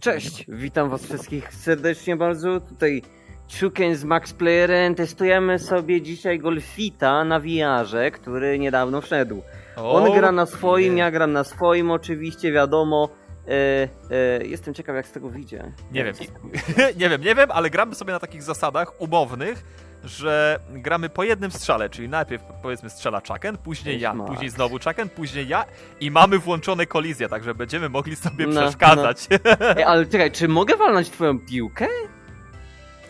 Cześć, witam was wszystkich serdecznie bardzo. Tutaj Chuken z Max Playerem. Testujemy sobie dzisiaj Golfita na VR-ze, który niedawno wszedł. On gra na swoim, ja gram na swoim oczywiście, wiadomo. E, e, jestem ciekaw jak z tego wyjdzie. Nie wiem, nie wiem, nie wiem, ale gramy sobie na takich zasadach umownych, że gramy po jednym strzale, czyli najpierw powiedzmy strzela Chucken, później ja, później znowu Chucken, później ja i mamy włączone kolizje, także będziemy mogli sobie No, przeszkadzać. Ej, ale czekaj, czy mogę walnąć twoją piłkę?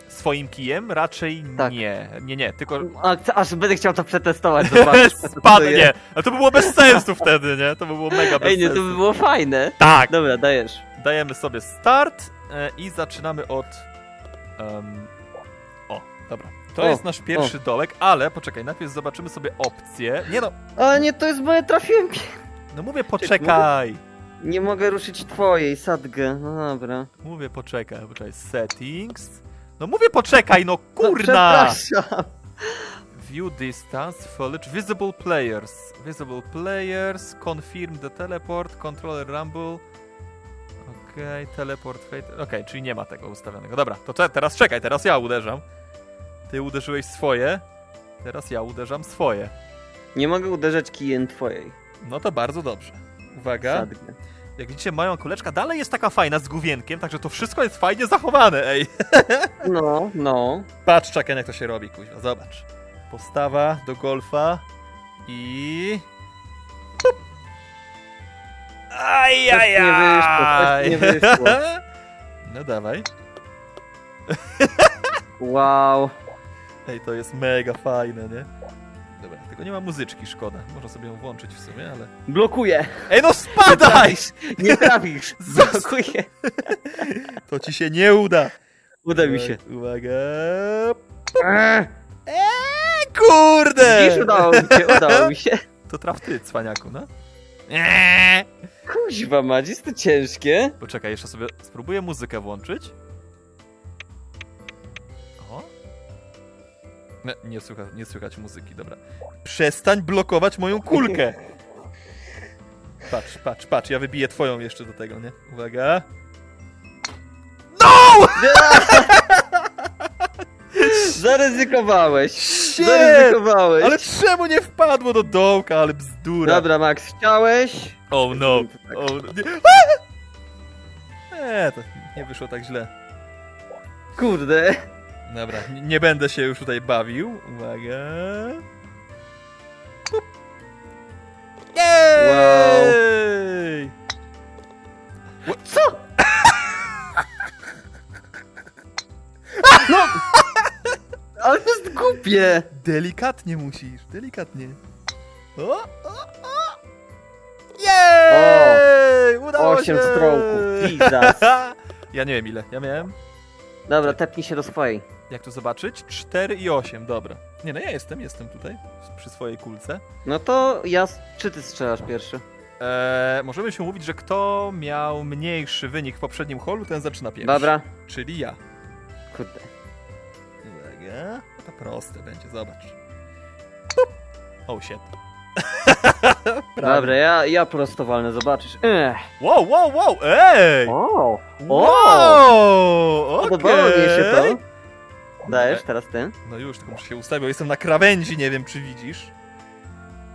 Swoim kijem raczej Tak. nie, nie, nie, tylko A, c- aż będę chciał to przetestować, zobaczyć. co to spadnie. jest. Ale to by było bez sensu wtedy, nie? To by było mega bez Ej, nie, to sensu. by było fajne. Tak, Dobra, dajesz. dajemy sobie start e, i zaczynamy od... em, o, dobra. To O, jest nasz pierwszy dołek, ale poczekaj, najpierw zobaczymy sobie opcje. Nie no, A nie, to jest moje trafiłem. no mówię poczekaj. Nie mogę ruszyć twojej, sadgę. No dobra. Mówię poczekaj, poczekaj, settings. No mówię poczekaj, no No, kurna! przepraszam. View distance, foliage, visible players. Visible players, confirm the teleport, controller rumble. Okej, teleport fate. Okej, czyli nie ma tego ustawionego. Dobra, to te, teraz czekaj, teraz ja uderzam. Ty uderzyłeś swoje, teraz ja uderzam swoje. Nie mogę uderzać kijem twojej. No to bardzo dobrze. Uwaga. Sadgę. Jak widzicie, moja kuleczka dalej jest taka fajna z główienkiem, także to wszystko jest fajnie zachowane, ej. No, no. Patrz, Chucken, jak to się robi, kuźwa, zobacz. Postawa do golfa i... Pup. Nie wyszło, nie wyszło. No dawaj. Wow. Ej, to jest mega fajne, nie? Dobra, tylko nie ma muzyczki, szkoda. Można sobie ją włączyć w sumie, ale... Blokuję. Ej, no spadaj! Nie trafisz. Blokuję. To ci się nie uda. Uda mi się. Uwaga. Eee, Eee, kurde! Widzisz, udało mi się, udało mi się. To traf ty, cwaniaku, no. Eee. Kuźwa mać, jest to ciężkie. Poczekaj, jeszcze sobie spróbuję muzykę włączyć. Nie, nie, słychać, nie słychać muzyki, dobra. Przestań blokować moją kulkę! Patrz, patrz, patrz, ja wybiję twoją jeszcze do tego, nie? Uwaga. No! Zaryzykowałeś. Shit! Zaryzykowałeś. Ale czemu nie wpadło do dołka, ale bzdura. Dobra, Max, chciałeś? Oh no. Tak. Oh, no. Nie. Eee, to nie wyszło tak źle. Kurde. Dobra, nie będę się już tutaj bawił. Uwaga. Pup. Jej! Co? No! Ale to jest głupie. Delikatnie musisz, delikatnie. O, o, o! Jej! Udało Osiem się! strołków, Jesus. Ja nie wiem ile, ja miałem. Dobra, tepnij się do swojej. Jak tu zobaczyć? 4 i 8, dobra. Nie no, ja jestem, jestem tutaj, przy swojej kulce. No to ja... Czy ty strzelasz pierwszy? Eee, możemy się mówić, że kto miał mniejszy wynik w poprzednim holu, ten zaczyna pierwszy. Dobra. Czyli ja. Kurde. Uwaga. To proste będzie, zobacz. Pup. Oh shit. Prawie. Dobra, ja, ja prostowalne, zobaczysz. Ech. Wow, wow, wow, ej! O! Wow! Podobało mi się to. Dajesz teraz ty? No już, tylko muszę się ustawić, jestem na krawędzi, nie wiem czy widzisz.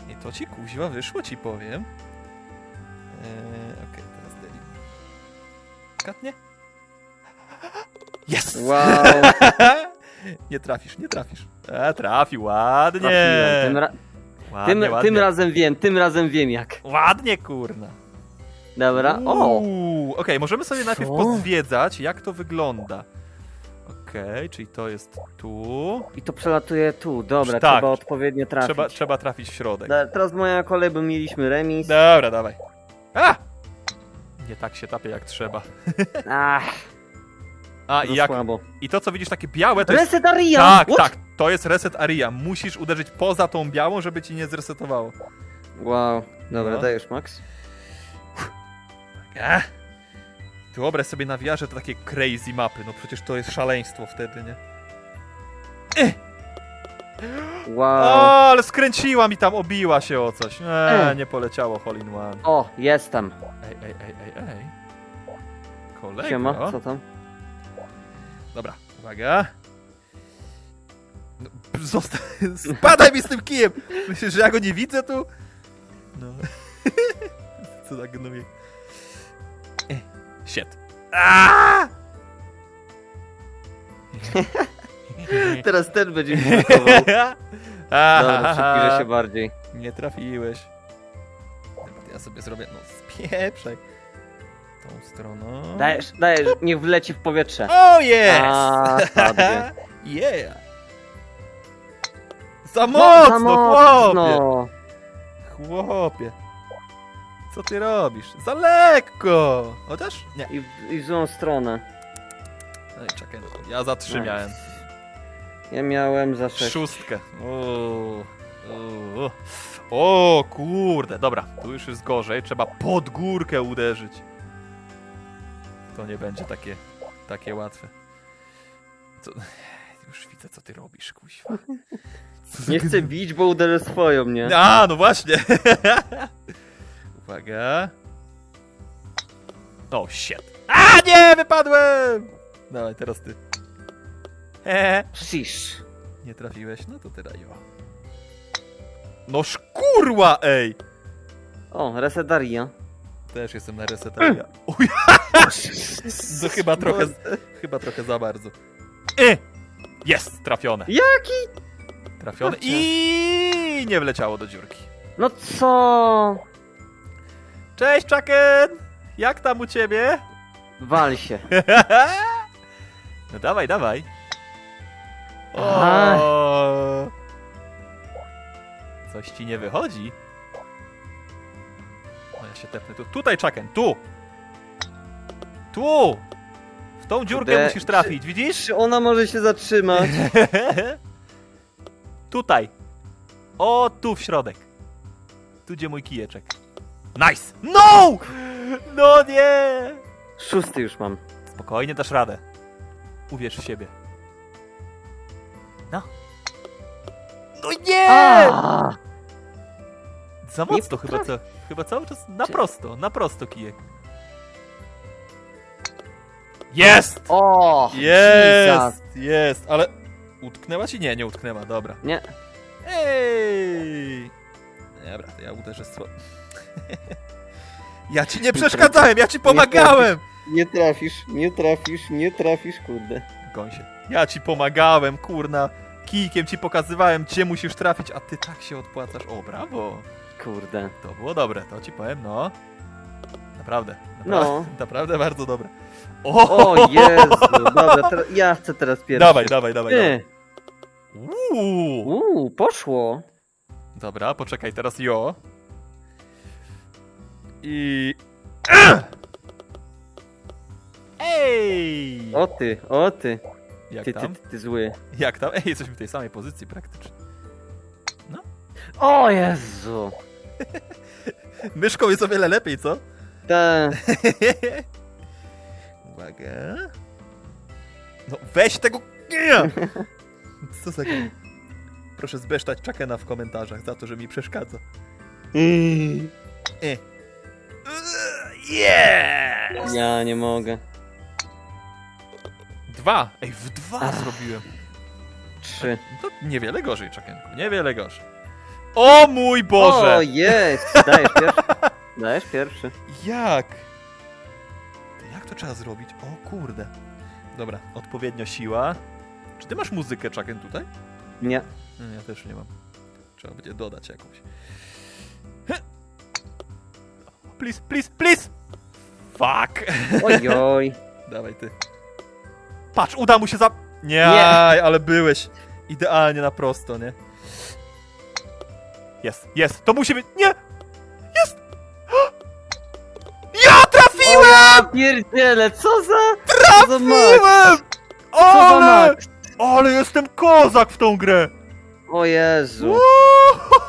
I to ci kuźwa wyszło, ci powiem. Eee, Okej, teraz delikatnie. Jest! Wow. nie trafisz, nie trafisz. A, trafił, ładnie. Trafiłem. Tym, ra ładnie, tym, ładnie. tym razem wiem, tym razem wiem jak. Ładnie, kurna. Dobra. O! Uuu, Okej, możemy sobie najpierw Co? pozwiedzać, jak to wygląda. Okej, czyli to jest tu. I to przelatuje tu. Dobra, Tak. trzeba odpowiednio trafić. Trzeba, trzeba trafić w środek. Da, teraz moja kolej, bo mieliśmy remis. Dobra, dawaj. A! Nie tak się tapie jak trzeba. Ach, A, i, jak, słabo. i to co widzisz takie białe to jest... Reset Aria! Tak, What? tak, to jest reset aria. Musisz uderzyć poza tą białą, żeby ci nie zresetowało. Wow. Dobra, No. dajesz, Max. Ech. Wyobraź sobie na wiarze to takie crazy mapy, no przecież to jest szaleństwo wtedy, nie? Wow. O, ale skręciła mi tam, obiła się o coś. Eee, Ej. nie poleciało Hole in One. O, jestem. Ej, ej, ej, ej, ej. Kolego. Siema, co tam? Dobra, uwaga. No, zosta- Spadaj mi z tym kijem! Myślisz, że ja go nie widzę tu? No. Co za gnuje. Shit. Aaaa! Teraz ten będzie mi. Dobra, przybliżę się bardziej. Nie trafiłeś. Ja sobie zrobię, no spieprzaj. Tą stroną. Dajesz, dajesz, niech wleci w powietrze. O jest! A, yeah! Za mocno, za chłopie! mocno. Chłopie. Co ty robisz? Za lekko! Chociaż? Nie. I, w- I w złą stronę. Ej, czekaj, no, ja za trzy Nice. miałem. Ja miałem za sześć. Szóstkę. O, o, o, kurde. Dobra, tu już jest gorzej. Trzeba pod górkę uderzyć. To nie będzie takie, takie łatwe. Co? Już widzę, co ty robisz, kuźwa. Nie chcę bić, bo uderzę swoją, nie? A, no właśnie. Uwaga. O, shit. A, nie, wypadłem! Dawaj, teraz ty. Shish. Nie trafiłeś? No to ty Rajo. No szkurła, ej! O, resetaria. Też jestem na resetaria. Uj, no chyba trochę, chyba trochę za bardzo. E! Jest, trafione. Jaki? Trafione i nie wleciało do dziurki. No co? Cześć, Chucken! Jak tam u ciebie? Wal się. No dawaj, dawaj. Aha. O! Coś ci nie wychodzi? No ja się tepnę tu. Tutaj, Chucken, tu! Tu! W tą dziurkę Kurde, musisz trafić, widzisz? Czy ona może się zatrzymać? Tutaj. O, tu w środek. Tu gdzie mój kijeczek. Nice! No! No nie! Szósty już mam. Spokojnie dasz radę. Uwierz w siebie. No. No nie! Za nie mocno chyba, co, chyba cały czas na Czy- prosto, na prosto kijek. Jest! O! Jesus. Jest! Jest! Ale utknęła ci? Nie, nie utknęła, dobra. Nie. Ej! Dobra, to ja uderzę sło... Ja ci nie przeszkadzałem, ja ci pomagałem! Nie trafisz, nie trafisz, nie trafisz, kurde. Goń się. Ja ci pomagałem, kurna. Kijkiem ci pokazywałem, gdzie musisz trafić, a ty tak się odpłacasz. O, brawo. Kurde. To było dobre, to ci powiem, no. Naprawdę. Naprawdę, No. naprawdę bardzo dobre. O! O Jezu, dobra, teraz, ja chcę teraz pierwszy. Dawaj, dawaj, dawaj. dawaj. Uuu. Uuu, poszło. Dobra, poczekaj, teraz jo. I... Ej! O ty, o ty. Jak Ty, ty, tam? ty, ty zły. Jak tam? Ej, jesteśmy w tej samej pozycji praktycznie. O Jezu. Myszką jest o wiele lepiej, co? Te. Uwaga. No weź tego... Nie! Co za... Proszę zbesztać Chuckena w komentarzach za to, że mi przeszkadza. E. Yes! Ja nie mogę. Dwa! Ej, w dwa Ach. zrobiłem. Trzy. To niewiele gorzej, Chuckenku, niewiele gorzej. O mój Boże! O, jest! Dajesz pierwszy. Dajesz pierwszy. Jak? To jak to trzeba zrobić? O kurde. Dobra, odpowiednio siła. Czy ty masz muzykę, Chucken, tutaj? Nie. Ja też nie mam. Trzeba będzie dodać jakąś. Please, please, please! Fuck! Ojoj. Dawaj ty. Patrz, uda mu się za... Nie, Nie. ale byłeś idealnie na prosto, nie? Jest, jest, to musi być... Nie! Jest! Ja trafiłem! Ja pierdzielę, co za... Co za? Trafiłem! Co za Ale... Jestem kozak w tą grę! O Jezu. Uuu!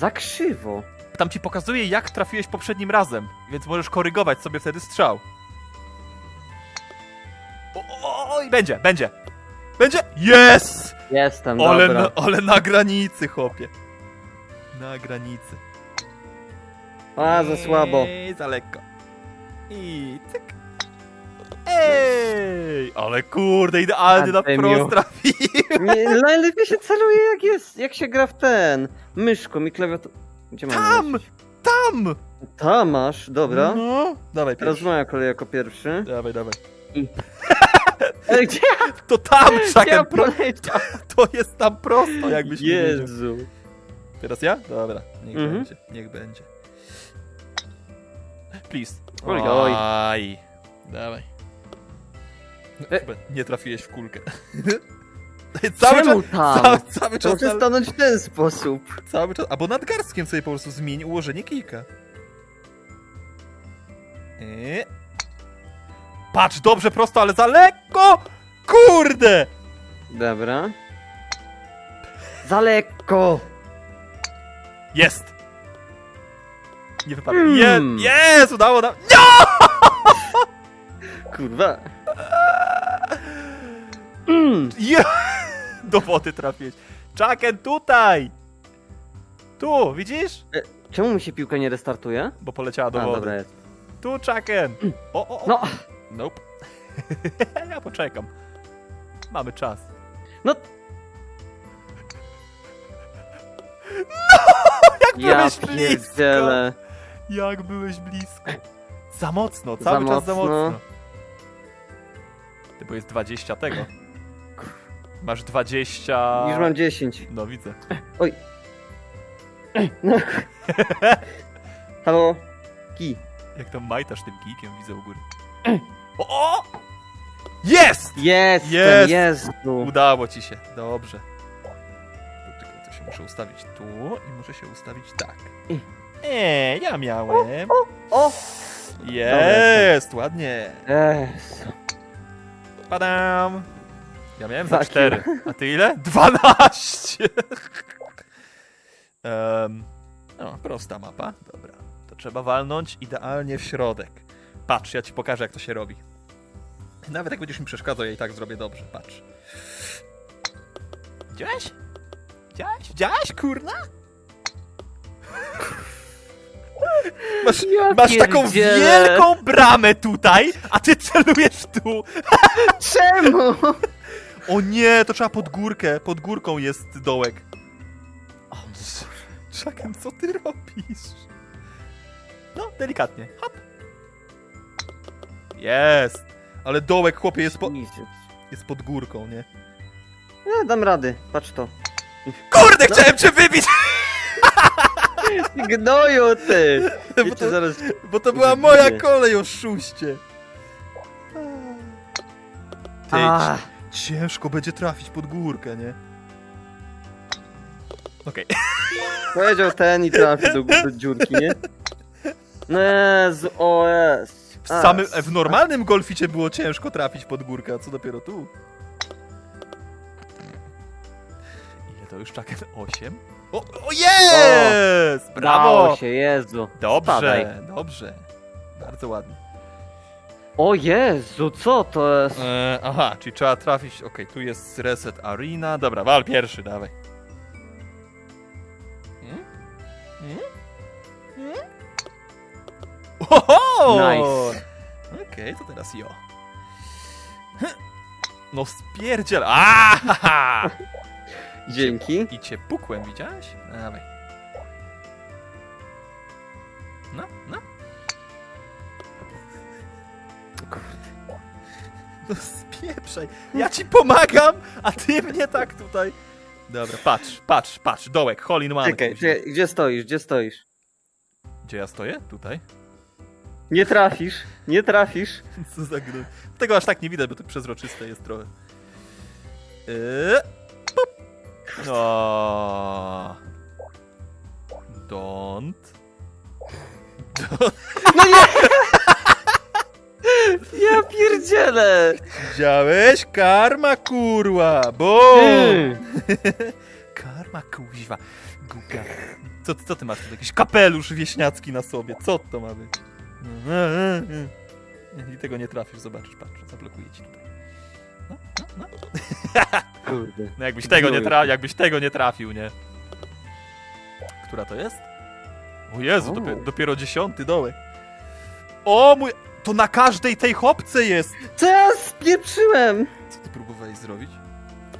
Za krzywo. Tam ci pokazuje, jak trafiłeś poprzednim razem, więc możesz korygować sobie wtedy strzał. O, o, o, i będzie, będzie. Będzie? Jest! Jestem, Ale dobra. na, ale na granicy, chłopie. Na granicy. A, za słabo. Ej, za lekko. I cyk. Ej! Ale kurde, idealnie na Artemiu. wprost trafił. Nie, najlepiej się celuje jak jest, jak się gra w ten. Myszką i klawiaturą. Gdzie mam Tam! Tam! Tam masz, dobra. No. Dawaj, Teraz pierwszy. moja kolej jako pierwszy. Dawaj, dawaj. Ej, gdzie To tam, ja Chucken, pro... poleciał? to jest tam prosto, jakbyś nie wiedział. Jezu. Teraz ja? Dobra, niech Mhm. będzie, niech będzie. Please. Oj, oj. Aj. Dawaj. E. chyba nie trafiłeś w kulkę. cały Czemu czas, tam? cały, cały czas, na, stanąć w ten sposób. cały czas, albo nadgarstkiem sobie po prostu zmień ułożenie kijka. E. Patrz, dobrze, prosto, ale za lekko! Kurde! Dobra. Za lekko. Jest! Nie wypadł. Mm. Je, jest! Udało nam. Kurwa. Mm. Je! Do wody trafiłeś. Chucken, tutaj! Tu, widzisz? Czemu mi się piłka nie restartuje? Bo poleciała do A, wody. dobra jest. Tu, Chucken! O, o, o. No, Nope. ja poczekam. Mamy czas. no. Jak Ja byłeś blisko! pierdzielę. Jak byłeś blisko. Za mocno, Za cały czas za mocno. mocno. Ty, bo jest 20 tego. Masz 20... Już mam 10. No widzę. No. Halo? Ki. Jak tam majtasz tym kijkiem, widzę u góry. O! o! Jest! Jest, Jest! Jezu. Udało ci się, dobrze. Czekaj, to się muszę ustawić tu i muszę się ustawić tak. Eee, ja miałem. O! Jest, ładnie. Jezu. Padam. Ja miałem za Tak. 4. A ty ile? 12. um, no, prosta mapa. Dobra. To trzeba walnąć idealnie w środek. Patrz, ja ci pokażę, jak to się robi. Nawet jak będziesz mi przeszkadzał, ja i tak zrobię dobrze. Patrz. Widziałeś? Widziałeś? Widziałeś, kurna? Masz, Ja masz taką pierdzielę. wielką bramę tutaj, a ty celujesz tu. Czemu? O nie, to trzeba pod górkę. Pod górką jest dołek. O, co ty robisz? No, delikatnie. Hop. Jest. Ale dołek, chłopie, jest, po, Jesus. jest pod górką, nie? Ja dam rady, patrz to. Kurde, chciałem cię wybić! Gnoju ty! Bo Jeszcze to, zaraz... bo to była moja kolej, oszuście. Ty, ciężko będzie trafić pod górkę, nie? Okej. powiedział ten i trafił do, do dziurki, nie? No Jezu, o jest. W, samym, w normalnym golficie było ciężko trafić pod górkę, a co dopiero tu? Ile to już Chucken? 8? O, o jest! Brawo! Dało się, Jezu. Dobrze, Spadaj. dobrze. Bardzo ładnie. O Jezu, co to jest? E, aha, czyli trzeba trafić. Okej, tu jest reset arena. Dobra, wal pierwszy, dawaj. Hmm? Hmm? Hmm? Oho! Nice. Okej, to teraz jo. No spierdziel. Aaaa! Dzięki. I cię pukłem, widziałeś? Dawaj. No spieprzaj. Ja ci pomagam, a ty mnie tak tutaj. Dobra, patrz, patrz, patrz. Dołek, hole in one. Czekaj, czekaj, gdzie stoisz, gdzie stoisz? Gdzie ja stoję? Tutaj? Nie trafisz, nie trafisz. Co za gry. Tego aż tak nie widać, bo to przezroczyste jest trochę. Pop. No. Don't. Don't. Ja pierdzielę! Widziałeś? Karma kurwa! Boom! Mm. Karma kuźwa. Guga. Co, ty- co ty masz tu? Jakiś kapelusz wieśniacki na sobie. Co to ma być? I tego nie trafisz, zobaczysz, patrz, zablokuję ci tutaj. No, no, no. Kurde. No jakbyś tego, nie tra- jakbyś tego nie trafił, nie? Która to jest? O Jezu, O. dopiero, dopiero dziesiąty dołek. O mój... To na każdej tej hopce jest! Co ja spieprzyłem? Co ty próbowałeś zrobić?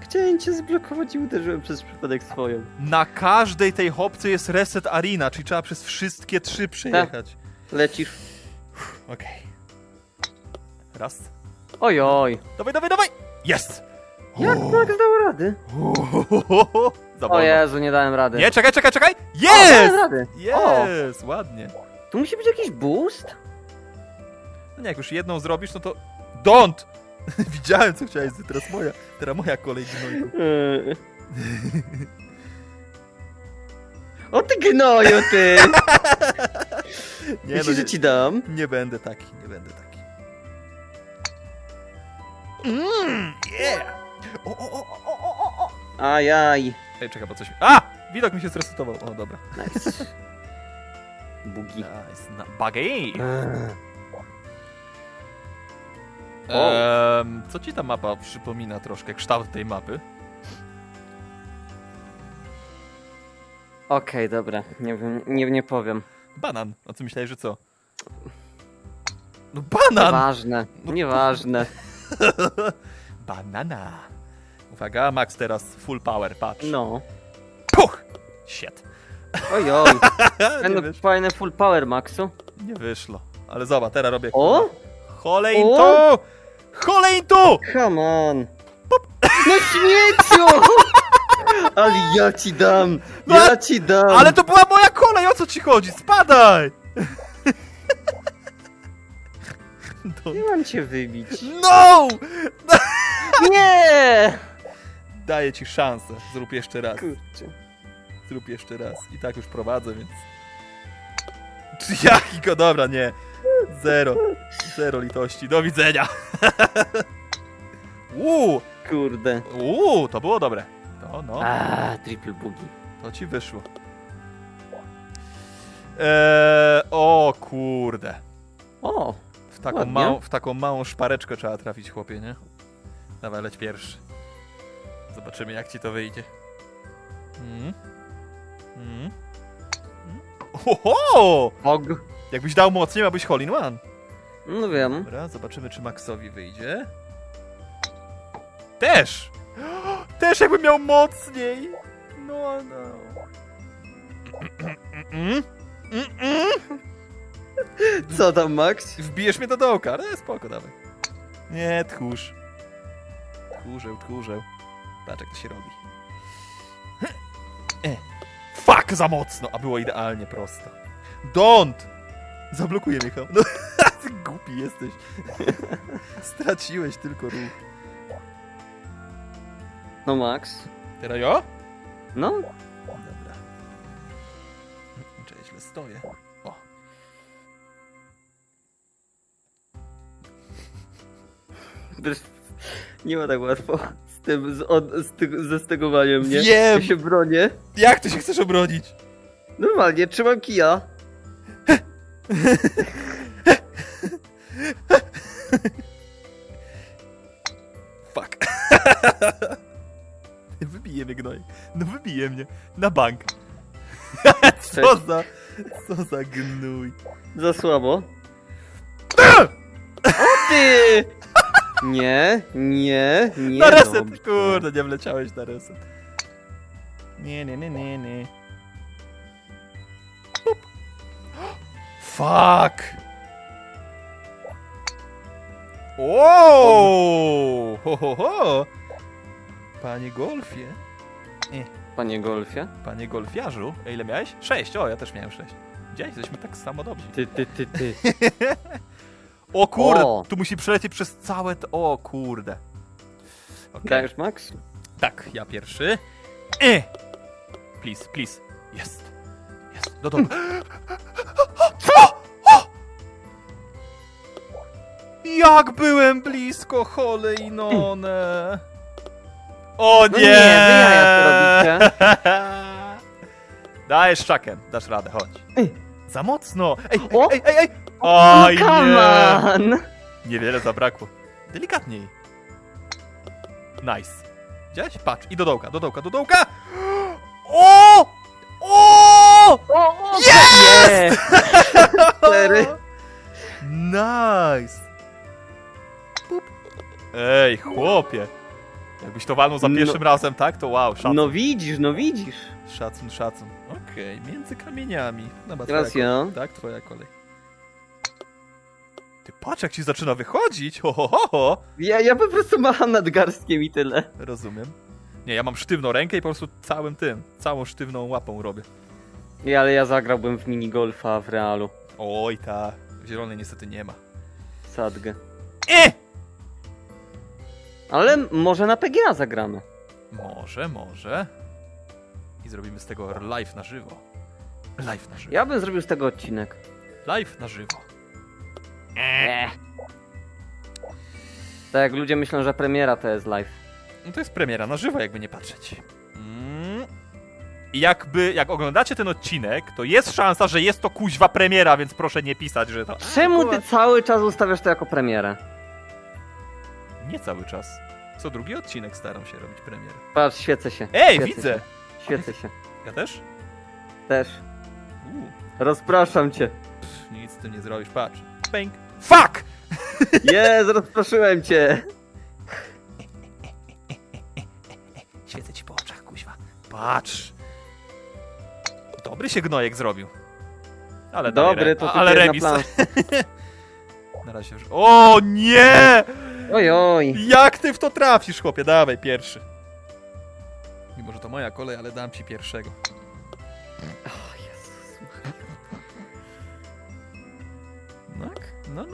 Chciałem cię zblokować i uderzyłem przez przypadek swoją. Na każdej tej hopce jest reset arena, czyli trzeba przez wszystkie trzy przejechać. Lecisz. Okej. Raz. Oj, oj. Dawaj, dawaj, dawaj! Jest! Jak O. Max dał rady? Za O. Jezu, nie dałem rady. Nie, czekaj, czekaj, czekaj! O, dałem Jest! rady. O, Jest! Ładnie. tu musi być jakiś boost? No nie, jak już jedną zrobisz, no to... Don't! Widziałem, co chciałeś, teraz moja, teraz moja kolej gnojku. O ty gnoju, ty! Nie, Myślisz, no, że nie, ci dam? nie będę taki, nie będę taki. Mmm, yeah! O, o, o, o, o, o, o! Ajaj. Ej, czekaj, bo coś mi... A! Widok mi się zresetował. O, dobra. Nice. Bugi. Nice. Na buggy! Ehm, co ci ta mapa przypomina troszkę? Kształt tej mapy? Okej, dobra. Nie wiem, nie, nie powiem. Banan. A co myślałeś, że co? No banan! Nieważne, nieważne. Banana. Uwaga, Max teraz full power, patrz. No. Puch! Shit. Oj, oj. nie, Będą wysz... fajne full power, Maxu. nie wyszło. Ale zobacz, teraz robię... O! Cholein O! tu! Cholein tu! Come on. No śmieciu! Ale ja ci dam! No, Ja ci dam! Ale to była moja kolej, o co ci chodzi? Spadaj! Do... Nie mam cię wybić. No! Nie! Daję ci szansę. Zrób jeszcze raz. Kurczę. Zrób jeszcze raz. I tak już prowadzę, więc... Czy jaki go... Dobra, nie. Zero. Zero litości. Do widzenia. Uuu, Kurde. uuu, to było dobre. To no, A, triple bugi. to ci wyszło. Eee, o kurde. O! W taką, Ładnie. małą, w taką małą szpareczkę trzeba trafić, chłopie, nie? Dawaj, leć pierwszy. Zobaczymy, jak ci to wyjdzie. Mm. Mm. Oho! Og. Jakbyś dał mocniej, miałbyś hole in one. No wiem. Dobra, zobaczymy, czy Maxowi wyjdzie. Też! Też jakby miał mocniej! No, no. Mm, mm, mm. Co tam, Max? Wbijesz mnie do dołka, ale spoko, dawaj. Nie, tchórz. Tchórzeł, tchórzeł. Patrz, jak to się robi. Fuck, za mocno! A było idealnie prosto. Don't! Zablokuję Michał. No, ty głupi jesteś. Straciłeś tylko ruch. No, Max. Teraz ja? No, Dobra. Ja źle stoję? O. Nie ma tak łatwo z tym, z, od, z, ty, ze stegowaniem, nie? Wiem. Ja się bronię. Jak ty się chcesz obronić? Normalnie, trzymam kija. Fuck. Wybije mnie gnoj. No wybije mnie. Na bank. co za... Co za gnój. Za słabo. O ty! Nie, nie, nie. na reset! dobrze. Kurde, nie wleciałeś na reset. Nie, nie, nie, nie, nie. Pup. Fuck! O! Ho, ho, ho! Panie golfie. Panie golfie? Panie golfiarzu. A ile miałeś? Sześć. O, ja też miałem sześć. Widziałeś? Jesteśmy tak samo dobrzy. Ty, ty, ty, ty. O kurde! O. Tu musi przelecieć przez całe to... O kurde. Okej. Dajesz, Max? Tak, ja pierwszy. E! Please, please. Jest. Jest. Do domu. Co? Jak byłem blisko, Holeinone. O nie! No nie, wy jaja to robicie. Dajesz czakiem, dasz radę, chodź. Ej. Za mocno! Ej, O! ej, ej, ej! No Oj, come nie! on! Niewiele zabrakło. Delikatniej. Nice. Widziałeś? Patrz, i do dołka, do dołka, do dołka! O! O! O, o, Jest! Cztery. Nice! Pup. Ej, chłopie! Jakbyś to walnął za No. pierwszym razem, tak? To wow, szacun, No widzisz, no widzisz. szacun, szacun. Okej, między kamieniami. Dobra, Teraz twoja ja. kolej. Tak, twoja kolej. Ty patrz, jak ci zaczyna wychodzić! Ho, ho, ho, ho. Ja, ja po prostu macham nad garstkiem i tyle. Rozumiem. Nie, ja mam sztywną rękę i po prostu całym tym, całą sztywną łapą robię. Nie, ale ja zagrałbym w minigolfa w realu. Oj, ta. Zielonej niestety nie ma. Sadgę. E! Ale może na PGA zagramy. Może, może. I zrobimy z tego live na żywo. Live na żywo. Ja bym zrobił z tego odcinek. Live na żywo. Eee. Tak jak ludzie myślą, że premiera to jest live. No to jest premiera na żywo, jakby nie patrzeć. Mm. I jakby, jak oglądacie ten odcinek, to jest szansa, że jest to kuźwa premiera, więc proszę nie pisać, że to... Czemu ty cały czas ustawiasz to jako premierę? Nie cały czas. Co drugi odcinek staram się robić premierę. Patrz, świecę się. Ej, świecę widzę! Się. Świecę się. Ja też? Też. Uuu, Rozpraszam cię. pff, nic z tym nie zrobisz, patrz. Pęk. Fuck! Jest, rozproszyłem cię. Świecę ci po oczach, kuźwa. Patrz. Dobry się gnojek zrobił. Ale dalej Dobry, re- to a- ale remis. Na razie już. O nie! Oj, oj. Jak ty w to trafisz, chłopie? Dawaj, pierwszy. Mimo, że to moja kolej, ale dam ci pierwszego.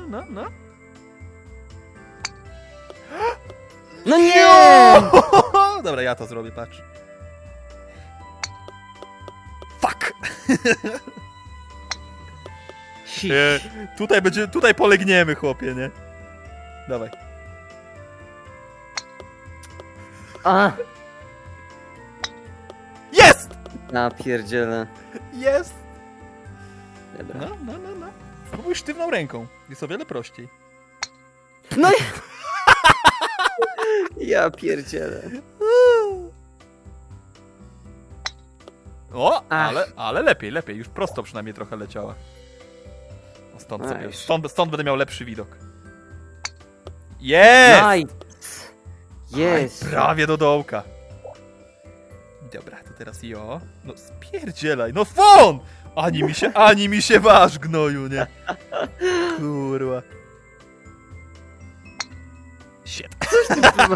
No, no, no, nie! Dobra, ja to zrobię, patrz. Fuck! Nie, tutaj będzie, tutaj polegniemy, chłopie, nie? Dawaj. A, Jest! ja pierdzielę. Jest! Dobra. No, no, no. Spróbuj sztywną ręką. Jest o wiele prościej. No i... Ja pierdzielę. O, Ach. ale, ale lepiej, lepiej. Już prosto przynajmniej trochę leciała. O, stąd, Nice. sobie, stąd, stąd będę miał lepszy widok. Jest! Nice. Jest. Aj, prawie do dołka. Dobra, teraz jo. No spierdzielaj, no fon! Ani mi się, ani mi się waż, gnoju, nie? Kurwa. Shit.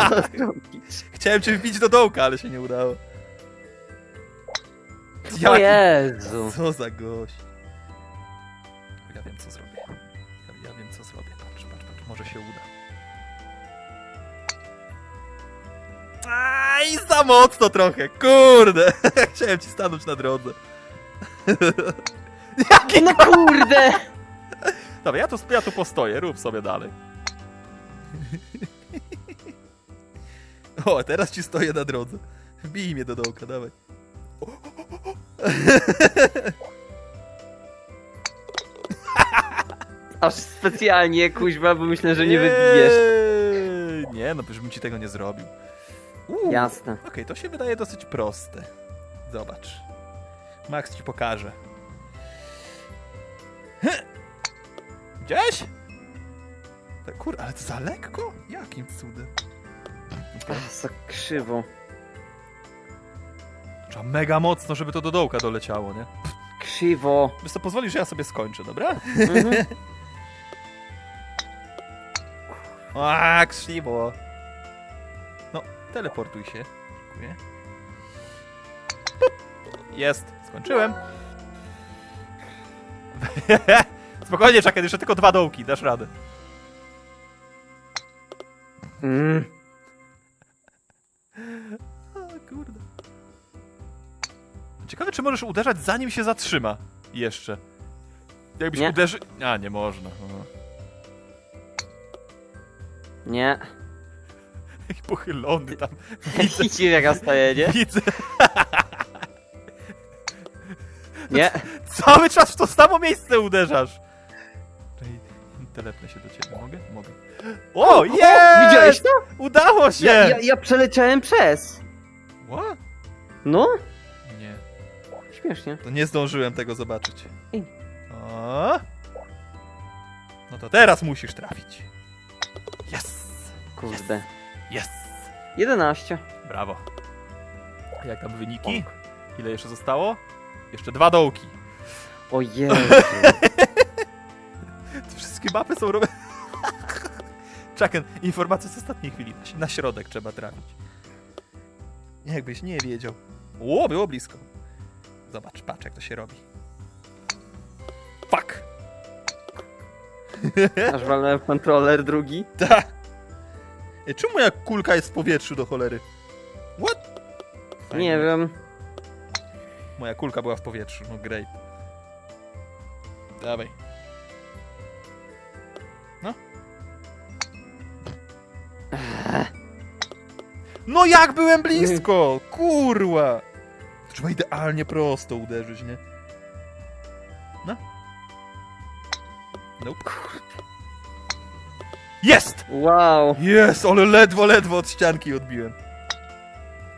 Chciałem cię wbić do dołka, ale się nie udało. O Jezu. Co za gość. Ja wiem, co zrobię. Ja, ja wiem, co zrobię. Patrz, patrz, patrz. Może się uda. Aj, za mocno trochę. Kurde. Chciałem ci stanąć na drodze. Jaki... No kurde! Dobra, ja tu, ja tu postoję. Rób sobie dalej. O, teraz ci stoję na drodze. Wbij mnie do dołka, dawaj. Aż specjalnie, kuźba, bo myślę, że nie wybijesz. Nie, no przecież bym ci tego nie zrobił. Uuu, Jasne. Okej, to się wydaje dosyć proste. Zobacz. Max ci pokaże. Hy! Gdzieś? Tak, kur, ale to za lekko? Jakim cudem? Okej. Ach, za krzywo. Trzeba mega mocno, żeby to do dołka doleciało, nie? Krzywo. Wiesz co, pozwolisz, że ja sobie skończę, dobra? Mhm. A, krzywo. No, teleportuj się. Dziękuję. Jest, skończyłem. Spokojnie, czekaj, jeszcze tylko dwa dołki, dasz radę. Mm. O, kurde. Ciekawe, czy możesz uderzać zanim się zatrzyma. Jeszcze. Jakbyś Nie. uderzy... A, nie można. Nie. Jaki pochylony tam. Widzicie jak ja stoję, nie? Widzę. Nie. Cały czas w to samo miejsce uderzasz. Czekaj, Telepnę się do ciebie. Mogę? Mogę. O, jest! Widziałeś to? Udało się! Ja, ja, ja przeleciałem przez. What? No? Nie, Śmiesznie. to nie zdążyłem tego zobaczyć. Ej. No. No to teraz musisz trafić. Yes! Kurde. Yes! 11. Brawo. Jak tam wyniki? Ile jeszcze zostało? Jeszcze dwa dołki. O Jezu. Te wszystkie mapy są robione. Czaken, informacje z ostatniej chwili. Na- środek trzeba trafić. Jakbyś nie wiedział. Ło, było blisko. Zobacz, patrz jak to się robi. Fuck! Aż walnąłem w kontroler drugi. Ta! Ej, czemu moja kulka jest w powietrzu do cholery? What? Fajnie. Nie wiem. Moja kulka była w powietrzu, no great. Dawaj. No. No jak byłem blisko! Kurwa! Trzeba idealnie prosto uderzyć, nie? No. Nope. Jest! Wow. Jest, ale ledwo, ledwo od ścianki odbiłem.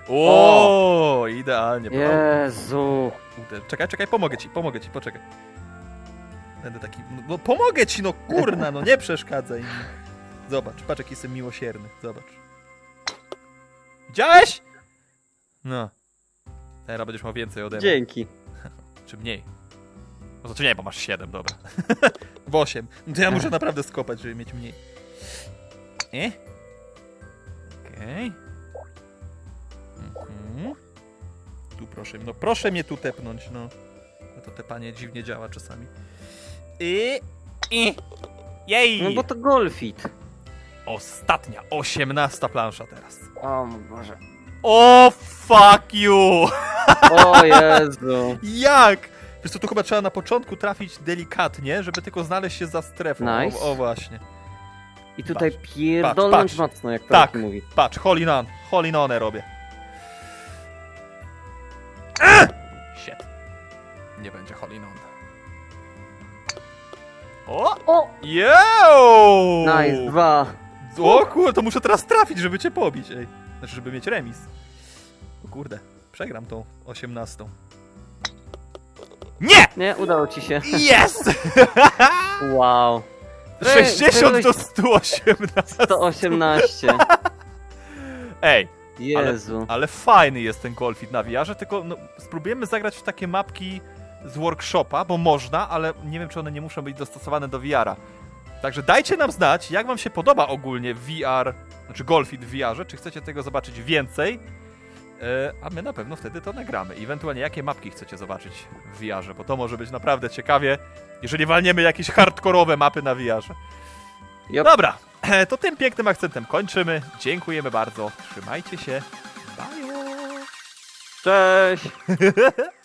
O, idealnie. brawo. Jezu. Czekaj, czekaj, pomogę ci, pomogę ci, poczekaj. Będę taki. No, no pomogę ci, no kurna, no nie przeszkadzaj mi. Zobacz, patrz jaki jestem miłosierny, zobacz. Widziałeś? No. Teraz będziesz miał więcej ode mnie. Dzięki. Czy mniej? No to czy nie, bo masz 7, dobra. w 8. No to ja muszę naprawdę skopać, żeby mieć mniej. Nie? Okej. Mhm. Tu proszę, no proszę mnie tu tepnąć, no. No to tepanie dziwnie działa czasami. I... I... Jej! No bo to golfit. Ostatnia, 18 plansza teraz. O mój Boże. O fuck you! O Jezu. Jak? Wiesz co, tu chyba trzeba na początku trafić delikatnie, żeby tylko znaleźć się za strefą. Nice. O, o właśnie. I tutaj Patrz, pierdolnąć patrz. mocno, jak to Tak. mówi. Patrz, hole in on. Hole in one robię. Ah! Shit. Nie będzie hole in on. O! O! Yo! Nice, dwa. O kurde, to muszę teraz trafić, żeby cię pobić, ej. Znaczy, żeby mieć remis. O kurde, przegram tą 18. Nie! Nie, udało ci się. Jest! Wow. 60 do 118. 118. Ej, Jezu. ale fajny jest ten golfit na VR, tylko no, spróbujemy zagrać w takie mapki z workshopa, bo można, ale nie wiem, czy one nie muszą być dostosowane do VR-a. Także dajcie nam znać, jak wam się podoba ogólnie VR, znaczy golfit w VR-ze, czy chcecie tego zobaczyć więcej, a my na pewno wtedy to nagramy. Ewentualnie jakie mapki chcecie zobaczyć w VR-ze, bo to może być naprawdę ciekawie, jeżeli walniemy jakieś hardkorowe mapy na VR-ze. Jop. Dobra, e, to tym pięknym akcentem kończymy. Dziękujemy bardzo. Trzymajcie się. Bye. Cześć.